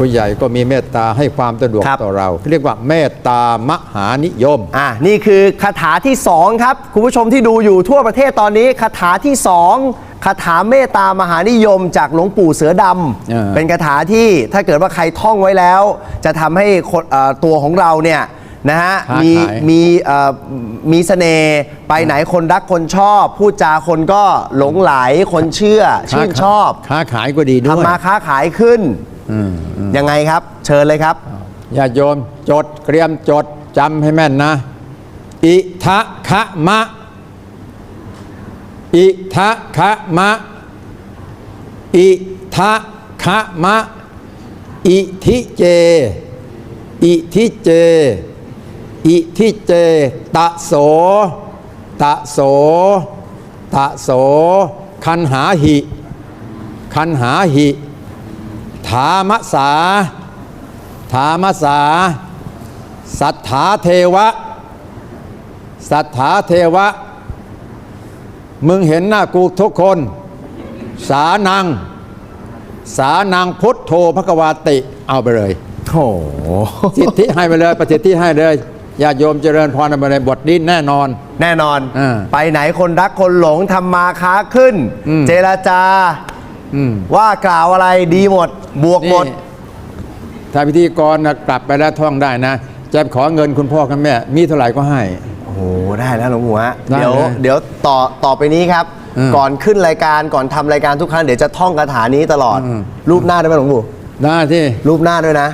ผู้ใหญ่ก็มีเมตตาให้ความสะดวกครับ ต่อเรา เรียกว่าเมตตามหานิยม อะนี่คือคาถาที่ 2 ครับ คุณผู้ชมที่ดูอยู่ทั่วประเทศตอนนี้คาถาที่ 2คาถาเมตตามหานิยมจากหลวงปู่เสือดเออำเป็นคาถาที่ถ้าเกิดว่าใครท่องไว้แล้ว จะทำให้คนเอ่อตัวของเราเนี่ยนะฮะค้ามีขาย มีเอ่อมีเสน่ห์ไปไหนคนรักคนชอบ พูดจาคนก็หลงไหลคนเชื่อชื่นชอบค้าขายก็ดีด้วย ทำมาค้าขายขึ้นอืมอืม ยังไงครับ เชิญเลยครับญาติโยมจดเตรียมจดจำให้แม่นนะ อิทะคะมะ อิทะคะมะ อิทะคะมะ อิทิเจ อิทิเจ อิทิเจ ตะโส ตะโส ตะโส คันหาหิ คันหาหิ ถามสา ถามสา สัทธาเทวะ สัทธาเทวะ มึงเห็นหน้ากูทุกคน สานัง สานังพุทโธพระกวาติ เอาไปเลยโอ้โหสิทธิให้ไปเลยประสิทธิให้เลยญาติโยมเจริญพรเอาไปเลยบทนี้แน่นอน แน่นอนอ่าไปไหนคนรักคนหลงทำมาค้าขึ้นอืมเจรจา อืมว่ากล่าวอะไรดีหมด บวกหมด นี่ถ้าพิธีกรนะกลับไปแล้วท่องได้นะ จะขอเงินคุณพ่อคุณแม่ มีเท่าไหร่ก็ให้ โอ้โหได้แล้วหลวงปู่ฮะได้เดี๋ยวเลยเดี๋ยวต่อต่อไปนี้ครับ อืมก่อนขึ้นรายการก่อนทำรายการทุกครั้งเดี๋ยวจะท่องคาถานี้ตลอด อืม รูปหน้าได้ไหมหลวงปู่ได้ที่รูปหน้าด้วยนะ